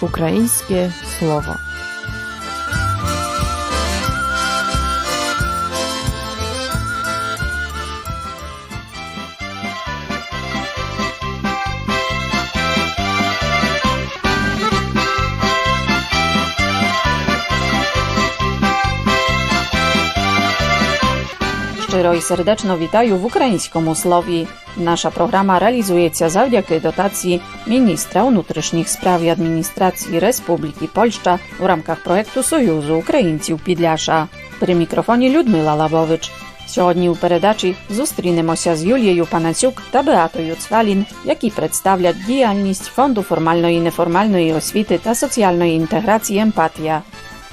Українське слово. Щиро і сердечно вітаю в українському слові. Наша програма реалізується завдяки дотації міністра внутрішніх справ і адміністрації Республіки Польща у рамках проекту Союзу українців Підляша. При мікрофоні Людмила Лавович. Сьогодні у передачі зустрінемося з Юлією Панасюк та Беатою Цвалін, які представлять діяльність Фонду формальної і неформальної освіти та соціальної інтеграції Емпатія.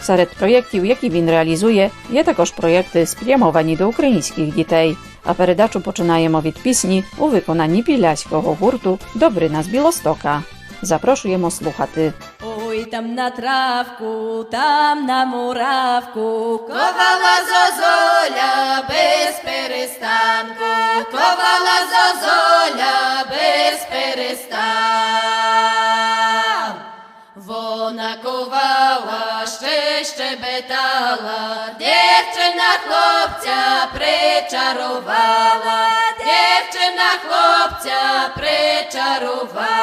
Серед проєктів, які він реалізує, є також проєкти, спрямовані до українських дітей. А передачу починаємо від пісні у виконанні підляського гурту Добрина з Білостока. Запрошуємо слухати. Ой, там на травку, там на муравку, ковала зозоля без перестанку, ковала зозоля без перестанку. Вона ковала, ще щебетала, дівчина хлопця причарувала, дівчина хлопця причарувала.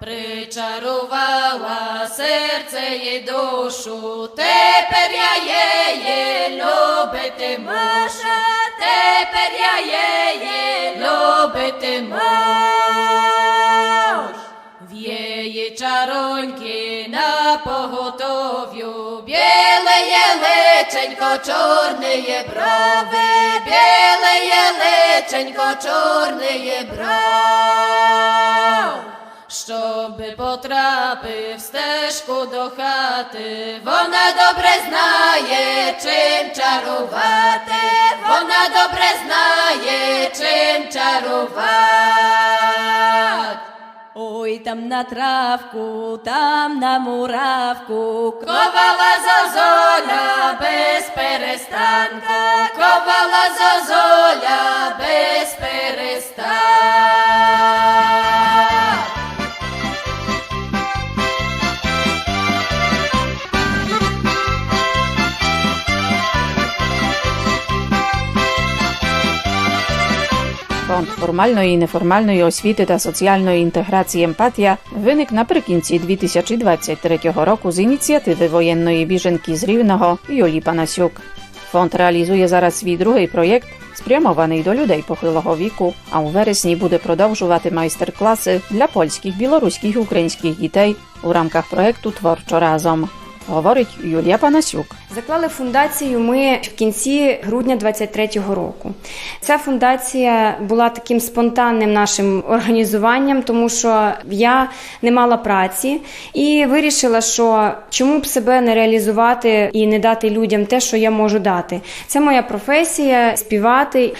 Причарувала серце і душу, тепер я її любити мушу, тепер я її любити мушу. Поготов'ю, білеє личенько, чорне брови, білеє личенько, чорне бров. Щоби потрапив стежку до хати, вона добре знає, чим чарувати, вона добре знає, чим чарувати. Ой, там на травку, там на муравку, ковала зозоля без перестанку, ковала зозоля без формальної і неформальної освіти та соціальної інтеграції Емпатія виник наприкінці 2023 року з ініціативи воєнної біженки з Рівного Юлії Панасюк. Фонд реалізує зараз свій другий проєкт, спрямований до людей похилого віку, а у вересні буде продовжувати майстер-класи для польських, білоруських українських дітей у рамках проєкту Творчо разом. Говорить Юлія Панасюк. Заклали фундацію ми в кінці грудня 23-го року. Ця фундація була таким спонтанним нашим організуванням, тому що я не мала праці і вирішила, що чому б себе не реалізувати і не дати людям те, що я можу дати. Це моя професія співати.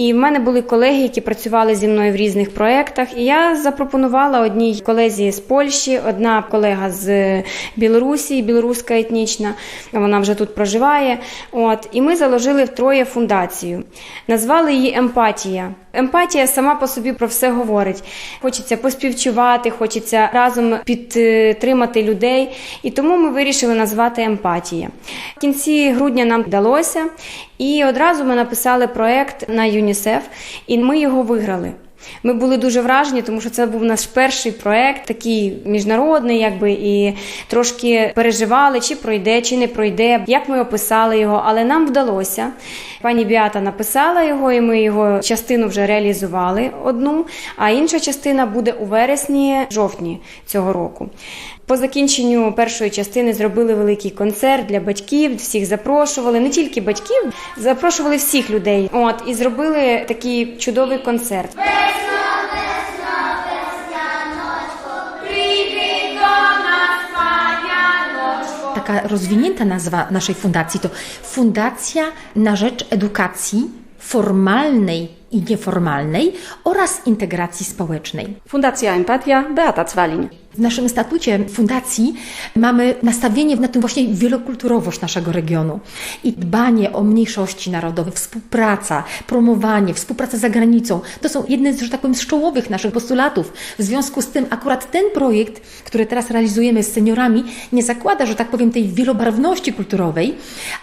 І в мене були колеги, які працювали зі мною в різних проєктах. І я запропонувала одній колезі з Польщі, одна колега з Білорусі, білоруська етнічна. Вона вже тут проживає. От і ми заложили втроє фундацію. Назвали її Емпатія. Емпатія сама по собі про все говорить. Хочеться поспівчувати, хочеться разом підтримати людей. І тому ми вирішили назвати Емпатія. В кінці грудня нам вдалося, і одразу ми написали проект на ЮНІСЕФ, і ми його виграли. Ми були дуже вражені, тому що це був наш перший проект, такий міжнародний, якби і трошки переживали, чи пройде, чи не пройде, як ми описали його, але нам вдалося. Пані Біата написала його, і ми його частину вже реалізували одну, а інша частина буде у вересні, жовтні цього року. По закінченню першої частини зробили великий концерт для батьків, всіх запрошували, не тільки батьків, запрошували всіх людей. От і зробили такий чудовий концерт. Taka rozwinięta nazwa naszej fundacji to Fundacja na rzecz edukacji formalnej i nieformalnej oraz integracji społecznej. Fundacja Empatia Beata Cwalin. W naszym statucie fundacji mamy nastawienie na tym właśnie wielokulturowość naszego regionu i dbanie o mniejszości narodowe, współpraca, promowanie, współpraca za granicą. To są jedne, z, że tak powiem, z czołowych naszych postulatów. W związku z tym akurat ten projekt, który teraz realizujemy z seniorami, nie zakłada, że tak powiem, tej wielobarwności kulturowej,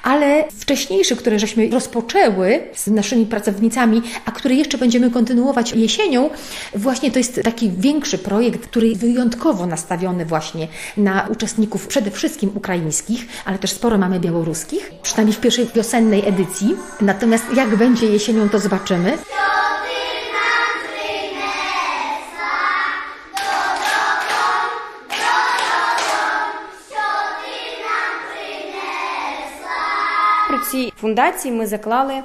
ale wcześniejszy, które żeśmy rozpoczęły z naszymi pracownicami, a który jeszcze będziemy kontynuować jesienią, właśnie to jest taki większy projekt, który wyjątkowo nastawiony właśnie na uczestników przede wszystkim ukraińskich, ale też sporo mamy białoruskich, przynajmniej w pierwszej wiosennej edycji. Natomiast jak będzie jesienią, to zobaczymy. При цій фундації ми заклали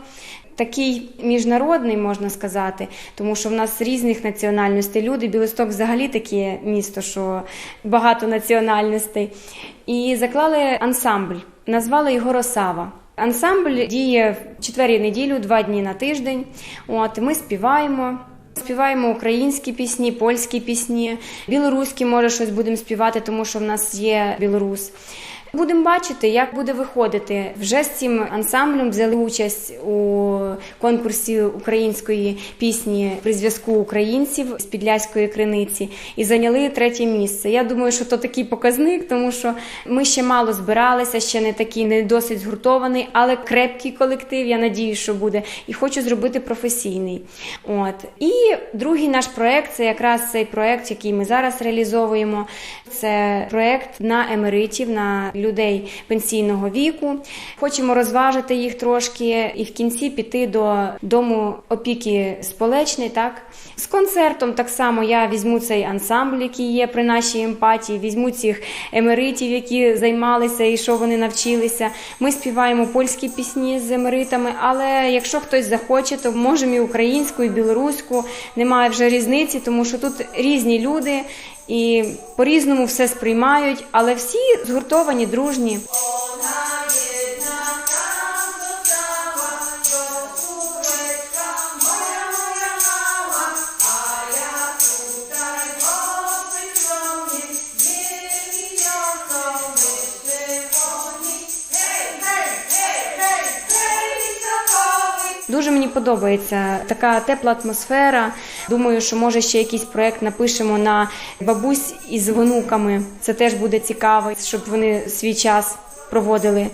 такий міжнародний, можна сказати, тому що в нас різних національностей люди. Білосток взагалі таке місто, що багато національностей. І заклали ансамбль, назвали його Росава. Ансамбль діє в четвері неділю, два дні на тиждень. От ми співаємо. Співаємо українські пісні, польські пісні, білоруські, може, щось будемо співати, тому що в нас є білорус. Будемо бачити, як буде виходити. Вже з цим ансамблем взяли участь у конкурсі української пісні при зв'язку українців з Підляської криниці і зайняли третє місце. Я думаю, що то такий показник, тому що ми ще мало збиралися, ще не такий, не досить згуртований, але крепкий колектив. Я надію, що буде. І хочу зробити професійний. От і другий наш проект це якраз цей проект, який ми зараз реалізовуємо. Це проект на емеритів, на людей пенсійного віку. Хочемо розважити їх трошки і в кінці піти до дому опіки Сполечний. Так з концертом так само я візьму цей ансамбль, який є при нашій емпатії, візьму цих емеритів, які займалися і що вони навчилися. Ми співаємо польські пісні з емеритами, але якщо хтось захоче, то можемо і українську, і білоруську. Немає вже різниці, тому що тут різні люди. І по-різному все сприймають, але всі згуртовані, дружні. Дуже мені подобається така тепла атмосфера. Думаю, що може ще якийсь проект напишемо на бабусь із онуками. Це теж буде цікаво, щоб вони свій час проводили.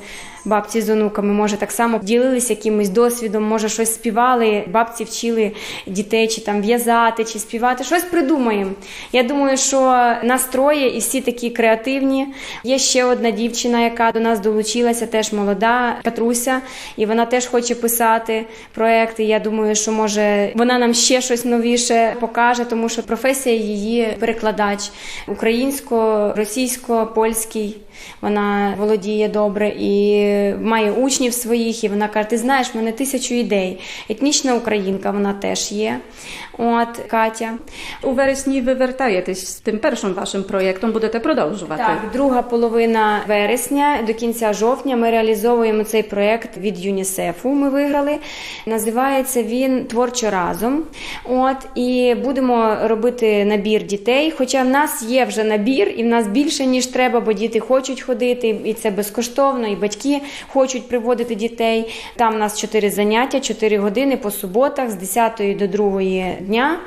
Бабці з онуками, може, так само ділилися якимось досвідом, може, щось співали, бабці вчили дітей, чи там в'язати, чи співати. Щось придумаємо. Я думаю, що настроє і всі такі креативні. Є ще одна дівчина, яка до нас долучилася, теж молода, Катруся, і вона теж хоче писати проекти. Я думаю, що може вона нам ще щось новіше покаже, тому що професія її перекладач українсько, російсько, польський. Вона володіє добре і має учнів своїх. І вона каже: Ти знаєш, в мене тисячу ідей. Етнічна українка, вона теж є. От Катя. У вересні ви вертаєтесь з тим першим вашим проєктом, будете продовжувати. Так, друга половина вересня до кінця жовтня ми реалізовуємо цей проект від ЮНІСЕФу. Ми виграли. Називається він Творчо разом. От і будемо робити набір дітей. Хоча в нас є вже набір, і в нас більше ніж треба, бо діти хочуть ходити, і це безкоштовно, і батьки хочуть приводити дітей. Там у нас чотири заняття, 4 години по суботах з 10 до 2 дня.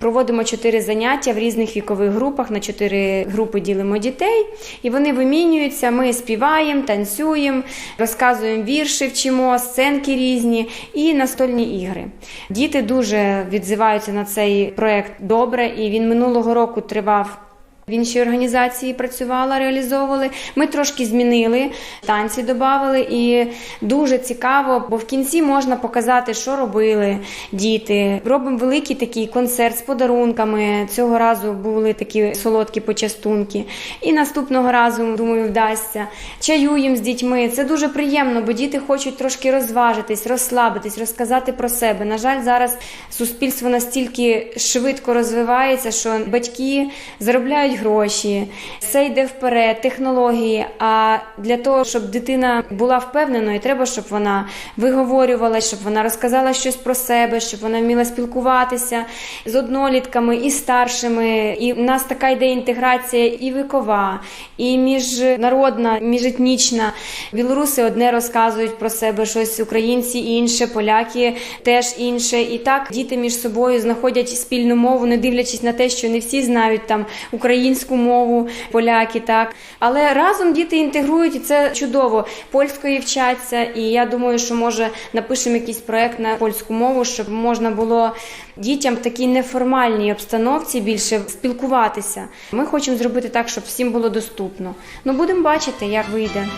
Проводимо чотири заняття в різних вікових групах. На чотири групи ділимо дітей, і вони вимінюються. Ми співаємо, танцюємо, розказуємо вірші, вчимо, сценки різні і настольні ігри. Діти дуже відзиваються на цей проект добре, і він минулого року тривав. В іншій організації працювала, реалізовували. Ми трошки змінили, танці додали, і дуже цікаво, бо в кінці можна показати, що робили діти. Робимо великий такий концерт з подарунками. Цього разу були такі солодкі почастунки. І наступного разу, думаю, вдасться. Чаюємо з дітьми. Це дуже приємно, бо діти хочуть трошки розважитись, розслабитись, розказати про себе. На жаль, зараз суспільство настільки швидко розвивається, що батьки заробляють заробляють гроші, все йде вперед, технології. А для того, щоб дитина була впевненою, треба, щоб вона виговорювалася, щоб вона розказала щось про себе, щоб вона вміла спілкуватися з однолітками і старшими. І в нас така йде інтеграція і вікова, і міжнародна, міжетнічна. Білоруси одне розказують про себе щось, українці інше, поляки теж інше. І так діти між собою знаходять спільну мову, не дивлячись на те, що не всі знають там українську мову, поляки, так. Але разом діти інтегрують, і це чудово. Польською вчаться, і я думаю, що може напишемо якийсь проект на польську мову, щоб можна було дітям в такій неформальній обстановці більше спілкуватися. Ми хочемо зробити так, щоб всім було доступно. Ну будемо бачити, як вийде.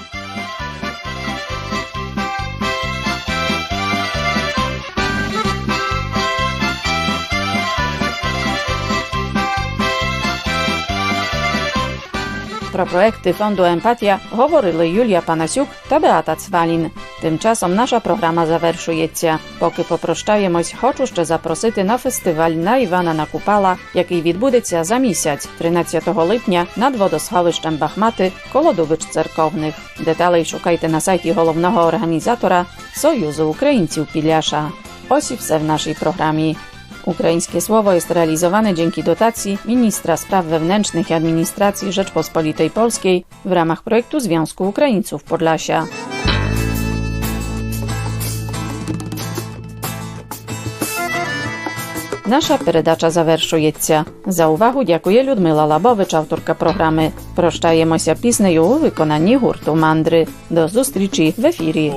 Про проекти фонду Емпатія говорили Юлія Панасюк та Beata Цвалін. Тим часом наша програма завершується. Поки попрощаємось, хочу ще запросити на фестиваль на Івана Накупала, який відбудеться за місяць, 13 липня, над водосховищем Бахмати коло церковних. Деталей шукайте на сайті головного організатора Союзу Українців Підляша. Ось і все w naszej programie. Ukraińskie słowo jest realizowane dzięki dotacji Ministra Spraw Wewnętrznych i Administracji Rzeczpospolitej Polskiej w ramach projektu Związku Ukraińców Podlasia. Наша передача завершується. За увагу дякує Людмила Лабович, авторка програми. Прощаємося піснею у виконанні гурту Мандри. До зустрічі в ефірі.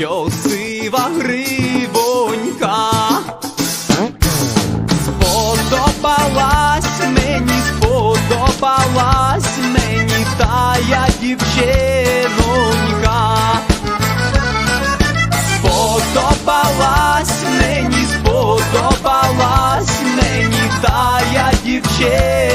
Що сива гривонька. Сподобалась мені, сподобалась мені тая дівчинонька. Сподобалась мені, сподобалась мені тая дівчинонька.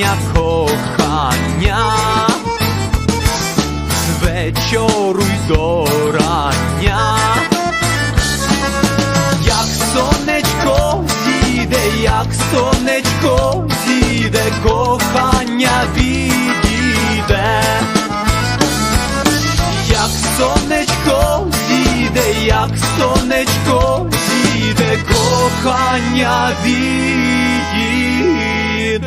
Кохання, кохання, з вечору й до рання, як сонечко зійде, як сонечко зійде, кохання відійде, як сонечко зійде, як сонечко зійде, кохання відійде. Чи